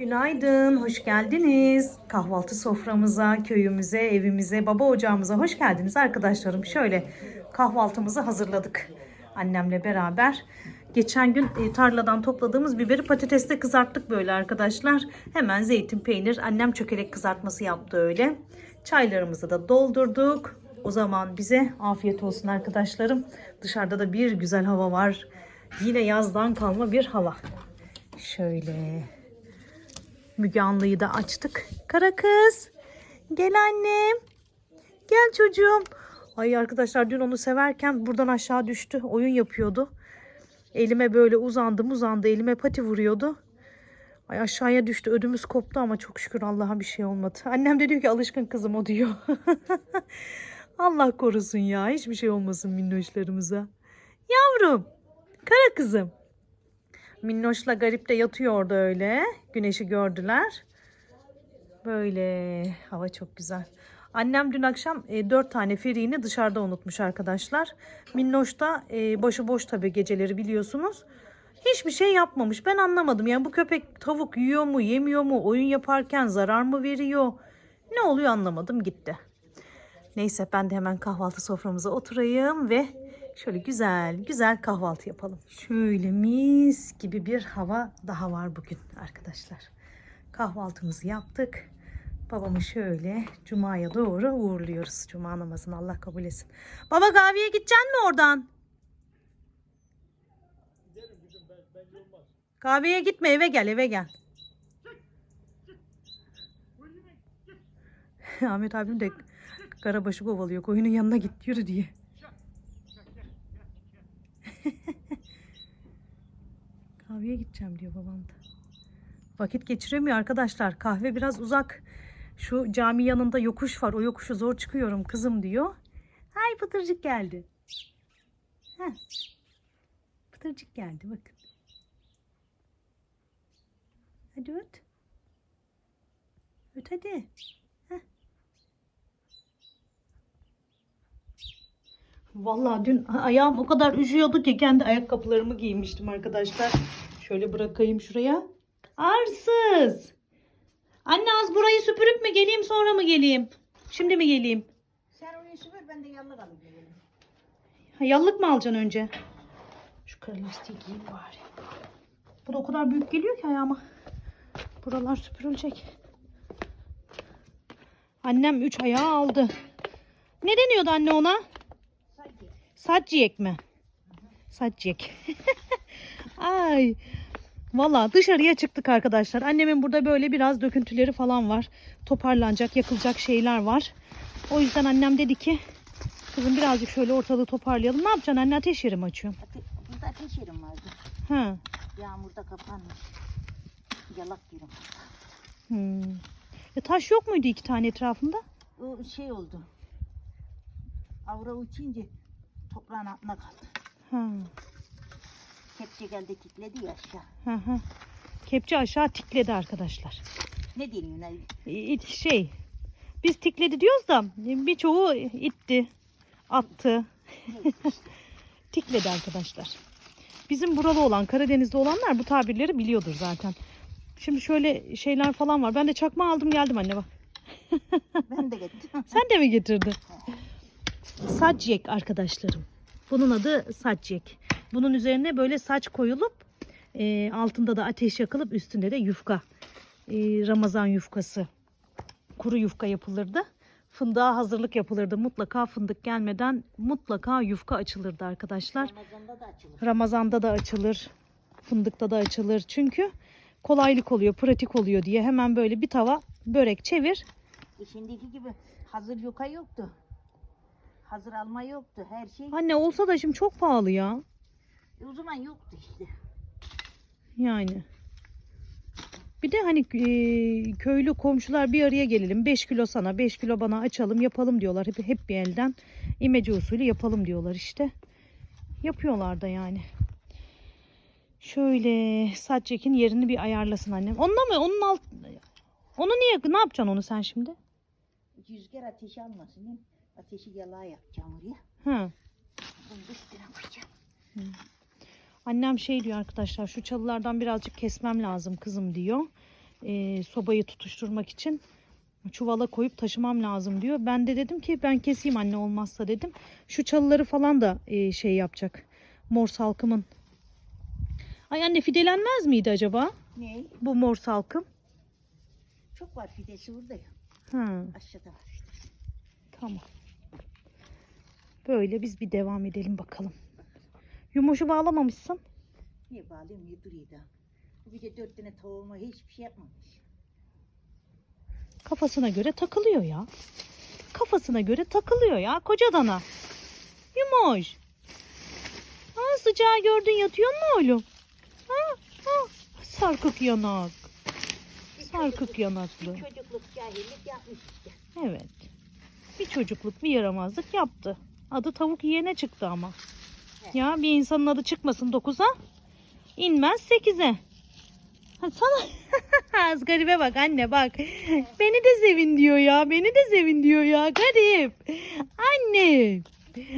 Günaydın, hoş geldiniz. Kahvaltı soframıza, köyümüze, evimize, baba ocağımıza hoş geldiniz arkadaşlarım. Şöyle kahvaltımızı hazırladık annemle beraber. Geçen gün e, tarladan topladığımız biberi patatesle kızarttık böyle arkadaşlar. Hemen zeytin, peynir, annem çökelek kızartması yaptı öyle. Çaylarımızı da doldurduk. O zaman bize afiyet olsun arkadaşlarım. Dışarıda da bir güzel hava var. Yine yazdan kalma bir hava. Şöyle Müge Anlı'yı da açtık. Kara kız. Gel annem. Gel çocuğum. Ay arkadaşlar dün onu severken buradan aşağı düştü. Oyun yapıyordu. Elime böyle uzandı uzandı. Elime pati vuruyordu. Ay aşağıya düştü. Ödümüz koptu ama çok şükür Allah'a bir şey olmadı. Annem de diyor ki alışkın kızım o diyor. Allah korusun ya. Hiçbir şey olmasın minnoşlarımıza. Yavrum. Kara kızım. Minnoş'la Garip de yatıyor orada öyle. Güneşi gördüler. Böyle hava çok güzel. Annem dün akşam e, 4 tane feriğini dışarıda unutmuş arkadaşlar. Minnoş da e, başıboş tabii geceleri biliyorsunuz. Hiçbir şey yapmamış. Ben anlamadım. Yani bu köpek tavuk yiyor mu, yemiyor mu, oyun yaparken zarar mı veriyor? Ne oluyor anlamadım gitti. Neyse ben de hemen kahvaltı soframıza oturayım ve şöyle güzel güzel kahvaltı yapalım. Şöyle mis gibi bir hava daha var bugün arkadaşlar. Kahvaltımızı yaptık. Babamı şöyle Cuma'ya doğru uğurluyoruz. Cuma namazını Allah kabul etsin. Baba kahveye gideceksin mi oradan? Kahveye gitme eve gel eve gel. Ahmet abim de karabaşı kovalıyor. Koyunun yanına git yürü diye. Kahveye gideceğim diyor babam da. Vakit geçiremiyor arkadaşlar. Kahve biraz uzak. Şu cami yanında yokuş var. O yokuşu zor çıkıyorum kızım diyor. Ay Pıtırcık geldi. Heh. Pıtırcık geldi bakın. Hadi öt. Öt hadi. Vallahi dün ayağım o kadar üşüyordu ki kendi ayakkabılarımı giymiştim arkadaşlar. Şöyle bırakayım şuraya. Arsız. Anne az burayı süpürüp mü geleyim sonra mı geleyim? Şimdi mi geleyim? Sen orayı süpür ben de yanına alayım. gelelim. Ha, yallık mı alacaksın önce? Şu kara lastiği giyeyim bari. Bu da o kadar büyük geliyor ki ayağıma. Buralar süpürülecek. Annem üç ayağı aldı. Ne deniyordu anne ona? Saç yiyek mi? Saç yiyek. Ay. Valla dışarıya çıktık arkadaşlar. Annemin burada böyle biraz döküntüleri falan var. Toparlanacak, yakılacak şeyler var. O yüzden annem dedi ki kızım birazcık şöyle ortalığı toparlayalım. Ne yapacaksın anne ateş yeri mi açıyorsun? ate burada ateş yerim vardı. Ha. Yağmurda kapanmış. Yalak yerim. Hmm. E, taş yok muydu iki tane etrafında? O şey oldu. Avra uçunca toprağın altına kaldı. Ha. Kepçe geldi tikledi ya aşağı. Hı hı. Kepçe aşağı tikledi arkadaşlar. Ne deniyor? Ne? İ- Şey, biz tikledi diyoruz da birçoğu itti, attı. tikledi arkadaşlar. Bizim buralı olan, Karadeniz'de olanlar bu tabirleri biliyordur zaten. Şimdi şöyle şeyler falan var. Ben de çakma aldım geldim anne bak. Ben de gittim. Sen de mi getirdin? Sacyek arkadaşlarım. Bunun adı sacyek. Bunun üzerine böyle saç koyulup e, altında da ateş yakılıp üstünde de yufka. E, Ramazan yufkası. Kuru yufka yapılırdı. Fındığa hazırlık yapılırdı. Mutlaka fındık gelmeden mutlaka yufka açılırdı arkadaşlar. Ramazan'da da açılır. Ramazanda da açılır. Fındıkta da açılır. Çünkü kolaylık oluyor, pratik oluyor diye hemen böyle bir tava börek çevir. E şimdiki gibi hazır yuka yoktu. Hazır alma yoktu. Her şey Anne olsa da şimdi çok pahalı ya. E o zaman yoktu işte. Yani. Bir de hani e, köylü komşular bir araya gelelim. 5 kilo sana 5 kilo bana açalım yapalım diyorlar. Hep, hep bir elden imece usulü yapalım diyorlar işte. Yapıyorlar da yani. Şöyle saçcekin yerini bir ayarlasın annem. Onunla mı? Onun alt... Onu niye? Ne yapacaksın onu sen şimdi? Rüzgar ateşi almasın. değil mi? Ateşi yalağa yapacağım oraya. Ha. Bunu da üstüne koyacağım. Annem şey diyor arkadaşlar şu çalılardan birazcık kesmem lazım kızım diyor. e, sobayı tutuşturmak için çuvala koyup taşımam lazım diyor. Ben de dedim ki ben keseyim anne olmazsa dedim. Şu çalıları falan da e, şey yapacak. Mor salkımın. Ay anne fidelenmez miydi acaba Ne? bu mor salkım? Çok var fidesi burada ya. Ha, Aşağıda var fidesi. tamam. Böyle biz bir devam edelim bakalım. Yumoşu bağlamamışsın. Niye bağlayayım niye duruyor da. Bu gece dört tane tavuğuma hiçbir şey yapmamış. Kafasına göre takılıyor ya. Kafasına göre takılıyor ya koca dana. Yumoş. Ha, sıcağı gördün yatıyor mu oğlum? Ha, ha. Sarkık yanak. Sarkık yanaklı. Çocukluk cahillik yapmış işte. Evet. Bir çocukluk bir yaramazlık yaptı. Adı tavuk yiyene çıktı ama. Ya bir insanın adı çıkmasın 9'a. inmez 8'e. Ha, sana Az garibe bak anne bak. Beni de sevin diyor ya. Beni de sevin diyor ya. Garip. Anne.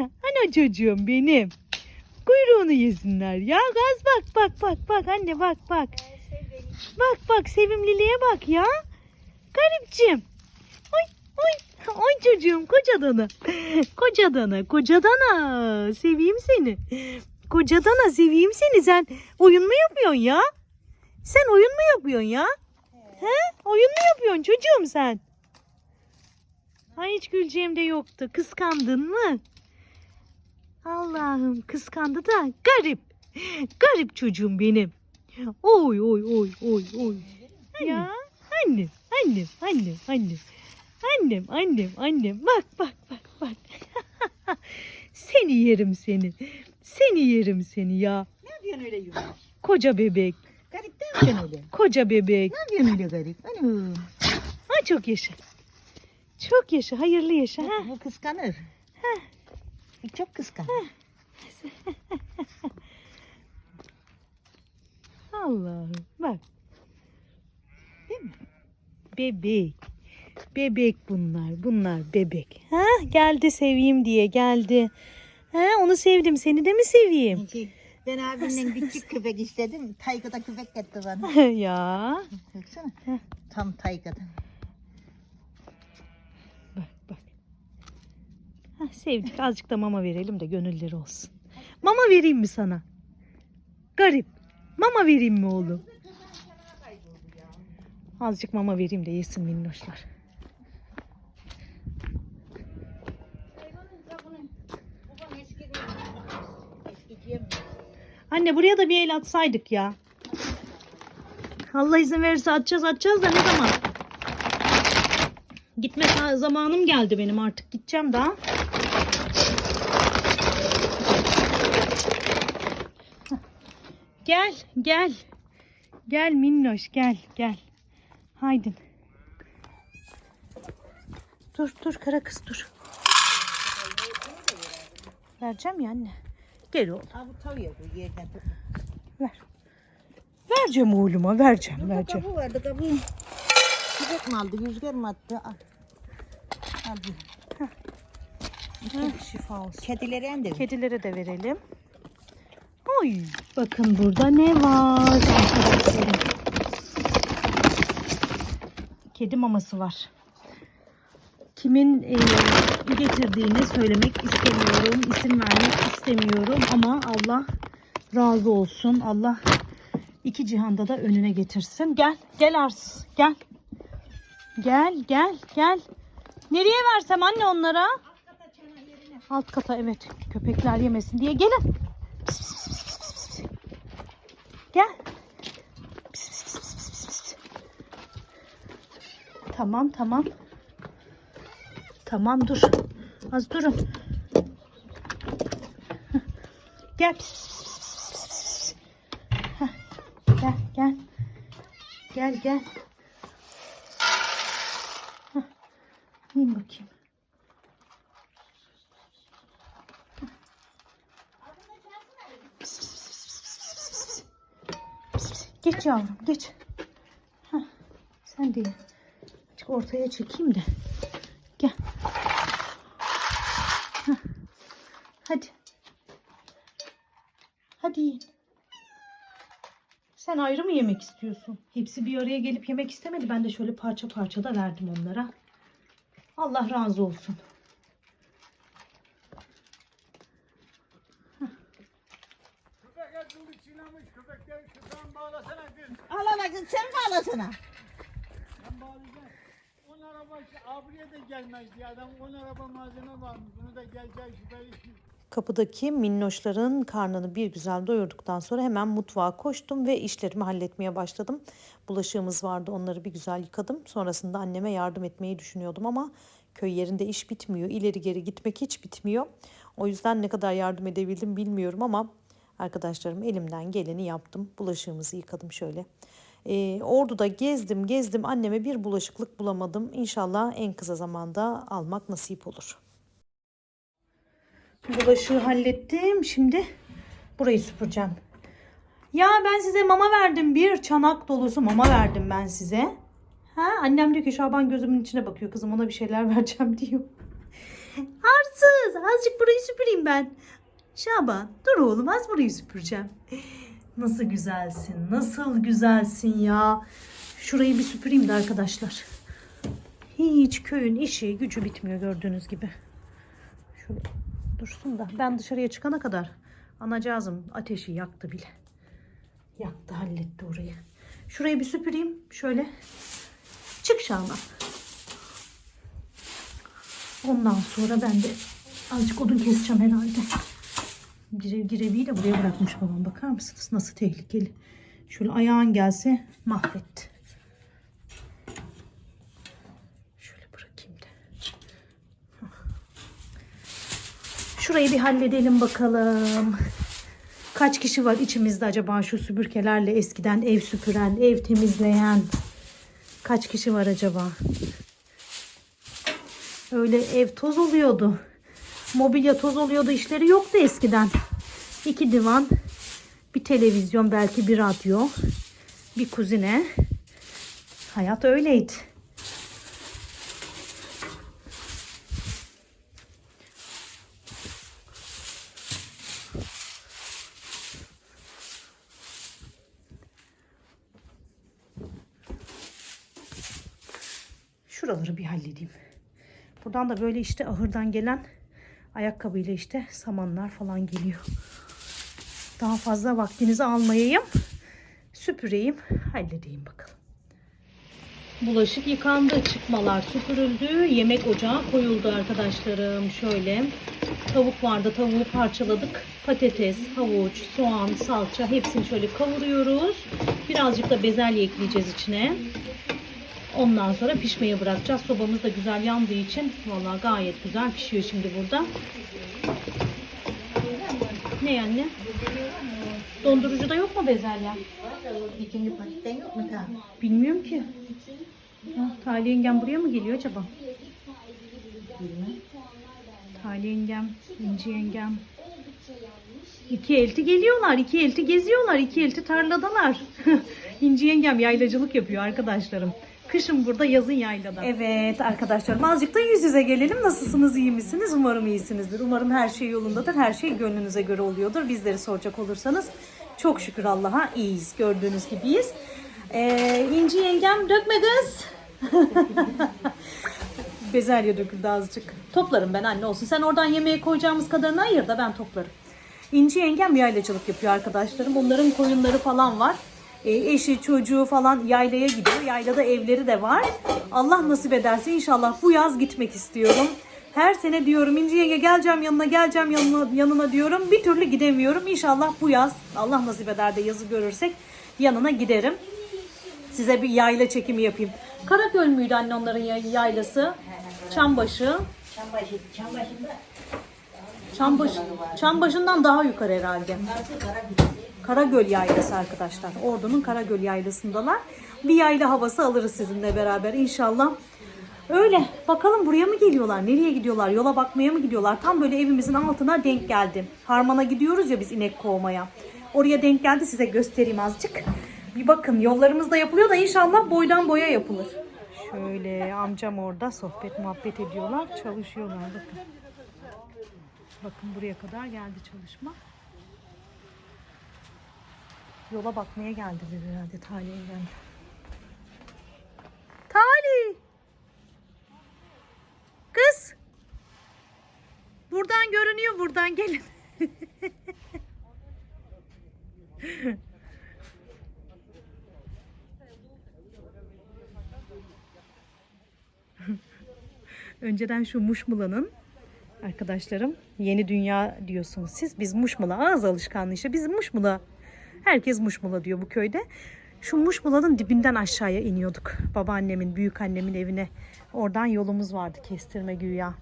Ana çocuğum benim. Kuyruğunu yesinler ya. Gaz bak bak bak bak anne bak bak. Bak bak sevimliliğe bak ya. Garipçim. Oy oy. Oy çocuğum koca dana. Koca dana koca dana. Seveyim seni. Koca dana seveyim seni. Sen oyun mu yapıyorsun ya? Sen oyun mu yapıyorsun ya? He? Oyun mu yapıyorsun çocuğum sen? Ay hiç güleceğim de yoktu. Kıskandın mı? Allah'ım kıskandı da garip. Garip çocuğum benim. Oy oy oy oy oy. Ya annem annem annem annem. Annem annem annem. Bak bak bak bak. seni yerim seni. Seni yerim seni ya. Ne yapıyorsun öyle yumuş? Koca bebek. Garip değil mi sen öyle? Koca bebek. Ne yapıyorsun öyle garip? Anam. Ha çok yaşa. Çok yaşa. Hayırlı yaşa. Ha. Bu kıskanır. Bu Çok kıskanır. Allah'ım bak. Değil mi? Bebek. Bebek bunlar. Bunlar bebek. Ha geldi seveyim diye geldi. Ha onu sevdim. Seni de mi seveyim? Ben abimle küçük köpek istedim. Taygada köpek getti bana. ya. Baksana. Tam taygada. Bak bak. Ha, sevdik. Azıcık da mama verelim de gönülleri olsun. Mama vereyim mi sana? Garip. Mama vereyim mi oğlum? Azıcık mama vereyim de yesin minnoşlar. Anne buraya da bir el atsaydık ya. Allah izin verirse atacağız atacağız da ne zaman? Gitme za- zamanım geldi benim artık. Gideceğim daha. Gel, gel. Gel minnoş, gel, gel. Haydin. Dur, dur kara kız dur. Vereceğim ya anne. Gel oğlum, Ha bu bu yerden. ver. Vereceğim oğluma, vereceğim, Burada vereceğim. kabuğu vardı kabuğu. Köpek mi aldı, rüzgar mı attı? Al. Al. Heh, şifa olsun. Kedilere de. Kedilere de verelim. Oy, bakın burada ne var arkadaşlarım. Kedi maması var. Kimin e, getirdiğini söylemek istemiyorum. isim vermek istemiyorum ama Allah razı olsun. Allah iki cihanda da önüne getirsin. Gel, gel arsız. Gel. Gel, gel, gel. Nereye versem anne onlara? Alt kata evet. Köpekler yemesin diye gelin. Pis, pis, pis, pis, pis, pis. Gel. Pis, pis, pis, pis, pis, pis. Tamam tamam. Tamam dur. Az durun. Gel. Gel gel. Gel gel. İn bakayım. Geç yavrum geç. Heh, sen de in. Azıcık ortaya çekeyim de. Gel. Heh. Hadi. Hadi in. Sen ayrı mı yemek istiyorsun? Hepsi bir araya gelip yemek istemedi. Ben de şöyle parça parça da verdim onlara. Allah razı olsun. Şuradan bağlasana kız. Sen bağlasana. Ben bağlayacağım. On araba abiye de gelmez diye adam on araba malzeme varmış. Bunu da gelecek şüpheli. Kapıdaki minnoşların karnını bir güzel doyurduktan sonra hemen mutfağa koştum ve işlerimi halletmeye başladım. Bulaşığımız vardı onları bir güzel yıkadım. Sonrasında anneme yardım etmeyi düşünüyordum ama köy yerinde iş bitmiyor. İleri geri gitmek hiç bitmiyor. O yüzden ne kadar yardım edebildim bilmiyorum ama arkadaşlarım elimden geleni yaptım. Bulaşığımızı yıkadım şöyle. Ee, Ordu'da gezdim gezdim anneme bir bulaşıklık bulamadım. İnşallah en kısa zamanda almak nasip olur. Bulaşığı hallettim. Şimdi burayı süpüreceğim. Ya ben size mama verdim. Bir çanak dolusu mama verdim ben size. Ha, annem diyor ki Şaban gözümün içine bakıyor. Kızım ona bir şeyler vereceğim diyor. Arsız. Azıcık burayı süpüreyim ben. Şaban dur oğlum az burayı süpüreceğim. Nasıl güzelsin. Nasıl güzelsin ya. Şurayı bir süpüreyim de arkadaşlar. Hiç köyün işi gücü bitmiyor gördüğünüz gibi. Şöyle dursun da ben dışarıya çıkana kadar anacığızım ateşi yaktı bile. Yaktı halletti orayı. Şurayı bir süpüreyim şöyle. Çık Şaban. Ondan sonra ben de azıcık odun keseceğim herhalde. Gire, gireviyi de buraya bırakmış babam. Bakar mısınız? Nasıl tehlikeli. Şöyle ayağın gelse mahvetti. Şöyle bırakayım da. Şurayı bir halledelim bakalım. Kaç kişi var içimizde acaba şu süpürgelerle eskiden ev süpüren, ev temizleyen? Kaç kişi var acaba? Öyle ev toz oluyordu. Mobilya toz oluyordu. işleri yoktu eskiden. İki divan, bir televizyon, belki bir radyo, bir kuzine. Hayat öyleydi. Şuraları bir halledeyim. Buradan da böyle işte ahırdan gelen ayakkabıyla işte samanlar falan geliyor. Daha fazla vaktinizi almayayım. Süpüreyim, halledeyim bakalım. Bulaşık yıkandı, çıkmalar süpürüldü, yemek ocağı koyuldu arkadaşlarım. Şöyle tavuk vardı, tavuğu parçaladık. Patates, havuç, soğan, salça hepsini şöyle kavuruyoruz. Birazcık da bezelye ekleyeceğiz içine. Ondan sonra pişmeye bırakacağız. Sobamız da güzel yandığı için vallahi gayet güzel pişiyor şimdi burada. Ne yani? Dondurucuda yok mu bezelye? İkinci paketten yok mu daha? Bilmiyorum ki. Ha, Tali yengem buraya mı geliyor acaba? Tali yengem, İnci yengem. İki elti geliyorlar, iki elti geziyorlar, iki elti tarladalar. İnci yengem yaylacılık yapıyor arkadaşlarım. Kışın burada, yazın yaylada. Evet arkadaşlarım azıcık da yüz yüze gelelim. Nasılsınız, iyi misiniz? Umarım iyisinizdir. Umarım her şey yolundadır. Her şey gönlünüze göre oluyordur. Bizleri soracak olursanız çok şükür Allah'a iyiyiz. Gördüğünüz gibiyiz. Ee, İnci yengem dökme kız. Bezelye döküldü azıcık. Toplarım ben anne olsun. Sen oradan yemeğe koyacağımız kadarını ayır da ben toplarım. İnci yengem yaylacılık yapıyor arkadaşlarım. Onların koyunları falan var. E, eşi, çocuğu falan yaylaya gidiyor. Yaylada evleri de var. Allah nasip ederse inşallah bu yaz gitmek istiyorum. Her sene diyorum İnci yenge geleceğim yanına geleceğim yanına, yanına diyorum. Bir türlü gidemiyorum. İnşallah bu yaz Allah nasip eder de yazı görürsek yanına giderim. Size bir yayla çekimi yapayım. Karaköl müydü anne onların yay- yaylası? Çambaşı. Çambaşı, çambaşında Çambaşı, Çambaşı'ndan daha yukarı herhalde. nasıl kara gitti? Karagöl Yaylası arkadaşlar. Ordu'nun Karagöl Yaylası'ndalar. Bir yayla havası alırız sizinle beraber inşallah. Öyle. Bakalım buraya mı geliyorlar? Nereye gidiyorlar? Yola bakmaya mı gidiyorlar? Tam böyle evimizin altına denk geldi. Harman'a gidiyoruz ya biz inek kovmaya. Oraya denk geldi. Size göstereyim azıcık. Bir bakın yollarımız da yapılıyor da inşallah boydan boya yapılır. Şöyle amcam orada sohbet muhabbet ediyorlar. Çalışıyorlar bakın. Bakın buraya kadar geldi çalışma. Yola bakmaya geldiler herhalde Tali'ye geldi. Tali! Kız! Buradan görünüyor buradan gelin. Önceden şu Muşmula'nın arkadaşlarım yeni dünya diyorsunuz siz. Biz Muşmula ağız alışkanlığı işte. Biz Muşmula. Herkes Muşmula diyor bu köyde. Şu Muşmula'nın dibinden aşağıya iniyorduk. Babaannemin, büyük annemin evine. Oradan yolumuz vardı kestirme güya.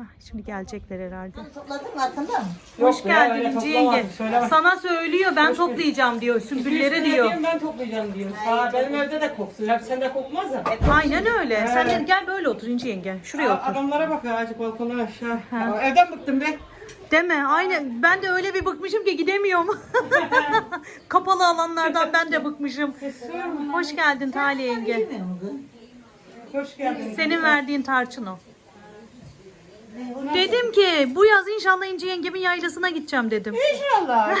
Ah, şimdi gelecekler herhalde. Topladın mı arkanda mı? Hoş Yok ya, geldin toplamadım, söyleme. Sana söylüyor ben toplayacağım diyor. Sümbülleri diyor. Ben toplayacağım diyor. Aa, benim evde de koksun. Ya sende kokmaz ya. Aynen öyle. Sen de gel böyle otur İnci yenge. Şuraya Aa, otur. Adamlara bak ya azıcık balkona aşağı. Aa, Evden bıktım be. Deme aynen. Ben de öyle bir bıkmışım ki gidemiyorum. Kapalı alanlardan ben de bıkmışım. Hoş geldin Tali yenge. Hoş geldin. Senin verdiğin tarçın o. Dedim ki bu yaz inşallah İnci yengemin yaylasına gideceğim dedim. İnşallah.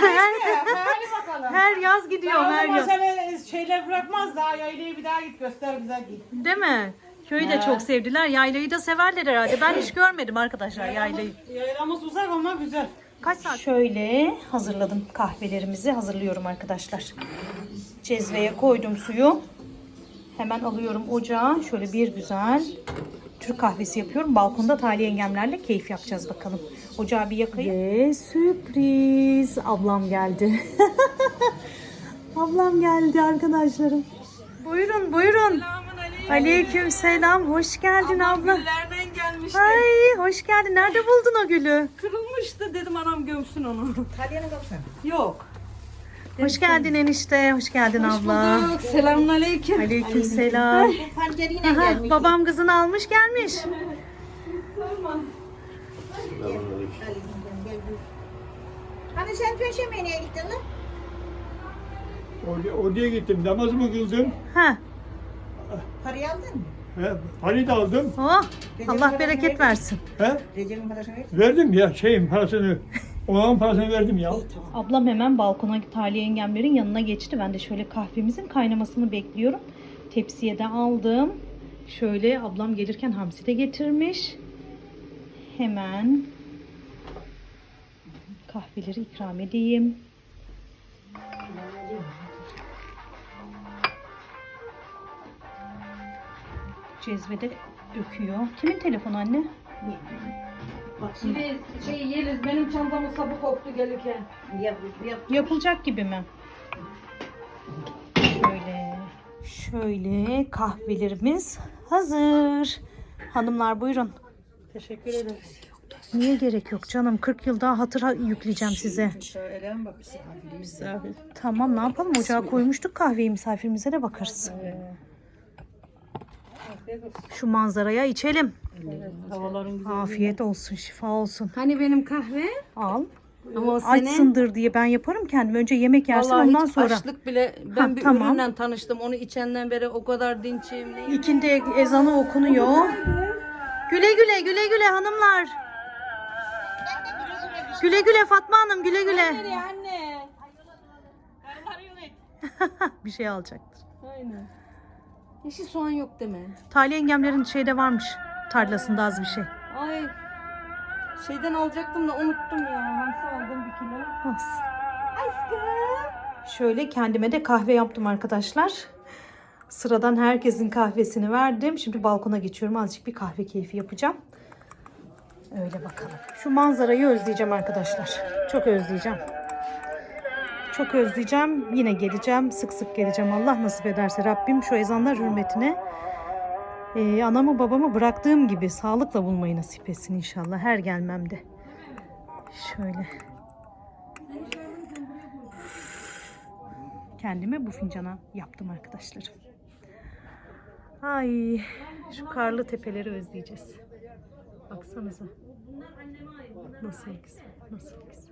Hadi bakalım. Her yaz gidiyorum her yaz. seni şeyler bırakmaz daha yaylayı bir daha git göster bize git. Değil mi? Köyü de çok sevdiler. Yaylayı da severler herhalde. Ben hiç görmedim arkadaşlar yaylayı. Yaylamız uzak ama güzel. Kaç saat? Şöyle hazırladım kahvelerimizi hazırlıyorum arkadaşlar. Cezveye koydum suyu. Hemen alıyorum ocağa. Şöyle bir güzel Türk kahvesi yapıyorum. Balkonda Tali yengemlerle keyif yapacağız bakalım. Ocağı bir yakayım. Ve sürpriz. Ablam geldi. Ablam geldi arkadaşlarım. Buyurun buyurun. Aleyküm selam. Hoş geldin abla. Nereden gelmiş? Ay hoş geldin. Nerede buldun o gülü? Kırılmıştı dedim anam gömsün onu. Talyana baksana. Yok. Hoş geldin enişte. Hoş geldin abla. Bulduk. Selamun aleyküm. Aleyküm selam. Panceriyle Aha, gelmiş. babam kızını almış gelmiş. Hani sen Perşembe'ye gittin lan? Oraya, oraya gittim. Namaz mı kıldım? Ha. Parayı aldın mı? He, parayı da aldım. Oh, Allah bereket versin. He, Recep'in parasını verdin. verdim ya şeyin parasını. Onun parasını verdim ya. Ablam hemen balkona Tali yengemlerin yanına geçti. Ben de şöyle kahvemizin kaynamasını bekliyorum. Tepsiye de aldım. Şöyle ablam gelirken hamsi de getirmiş. Hemen kahveleri ikram edeyim. Cezvede döküyor. Kimin telefonu anne? Yeliz, şey Yeliz benim çantamın sapı koptu gelirken. Yap, yap. Yapılacak gibi mi? Şöyle. Şöyle kahvelerimiz hazır. Hanımlar buyurun. Teşekkür ederiz. Niye gerek yok canım? 40 yıl daha hatıra yükleyeceğim size. Bak misafir. Tamam ne yapalım? Ocağa koymuştuk kahveyi misafirimize de bakarız. Şu manzaraya içelim. Havaların güzel. Afiyet olsun, şifa olsun. Hani benim kahve? Al. Ama o senin. Açsındır diye ben yaparım kendim. Önce yemek yersin Vallahi ondan hiç sonra. açlık bile. Ben Ha, bir tamam. ürünle tanıştım. Onu içenden beri o kadar dinçim. neyim. İkindi ezanı okunuyor. Güle güle güle güle hanımlar. Güle güle Fatma Hanım güle güle. anne? Bir şey alacaktır. Aynen. Yeşil soğan yok deme. Tali yengemlerin şeyde varmış. Tarlasında az bir şey. Ay. Şeyden alacaktım da unuttum ya. Hamsi aldım bir kilo. Olsun. Şöyle kendime de kahve yaptım arkadaşlar. Sıradan herkesin kahvesini verdim. Şimdi balkona geçiyorum. Azıcık bir kahve keyfi yapacağım. Öyle bakalım. Şu manzarayı özleyeceğim arkadaşlar. Çok özleyeceğim. Çok özleyeceğim. Yine geleceğim. Sık sık geleceğim. Allah nasip ederse Rabbim şu ezanlar hürmetine eee, anamı babamı bıraktığım gibi sağlıkla bulmayı nasip etsin inşallah her gelmemde. Şöyle. Kendime bu fincana yaptım arkadaşlarım. Ay şu karlı tepeleri özleyeceğiz. Baksanıza. Nasıl güzel, nasıl güzel.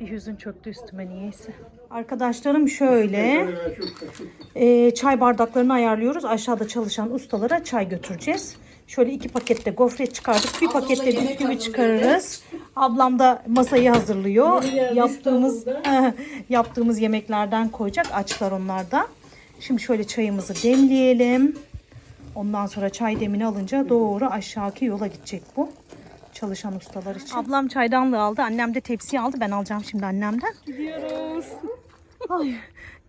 Bir hüzün çöktü üstüme niyeyse. Arkadaşlarım şöyle e, çay bardaklarını ayarlıyoruz. Aşağıda çalışan ustalara çay götüreceğiz. Şöyle iki pakette gofret çıkardık. Bir pakette bisküvi çıkarırız. Ablam da masayı hazırlıyor. Yaptığımız yaptığımız yemeklerden koyacak. Açlar onlar da. Şimdi şöyle çayımızı demleyelim. Ondan sonra çay demini alınca doğru aşağıki yola gidecek bu. Çalışan ustalar için. Ablam çaydanlığı aldı. Annem de tepsiyi aldı. Ben alacağım şimdi annemden. Gidiyoruz. Ay,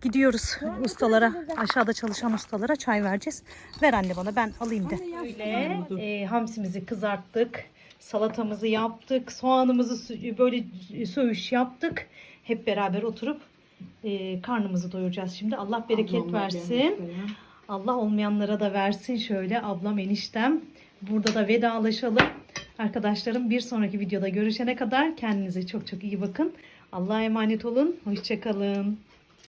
gidiyoruz ustalara. Aşağıda çalışan ustalara çay vereceğiz. Ver anne bana ben alayım de. Böyle e, hamsimizi kızarttık. Salatamızı yaptık. Soğanımızı böyle söğüş yaptık. Hep beraber oturup e, karnımızı doyuracağız şimdi. Allah bereket versin. Allah olmayanlara da versin şöyle ablam eniştem. Burada da vedalaşalım. Arkadaşlarım bir sonraki videoda görüşene kadar kendinize çok çok iyi bakın. Allah'a emanet olun. Hoşçakalın.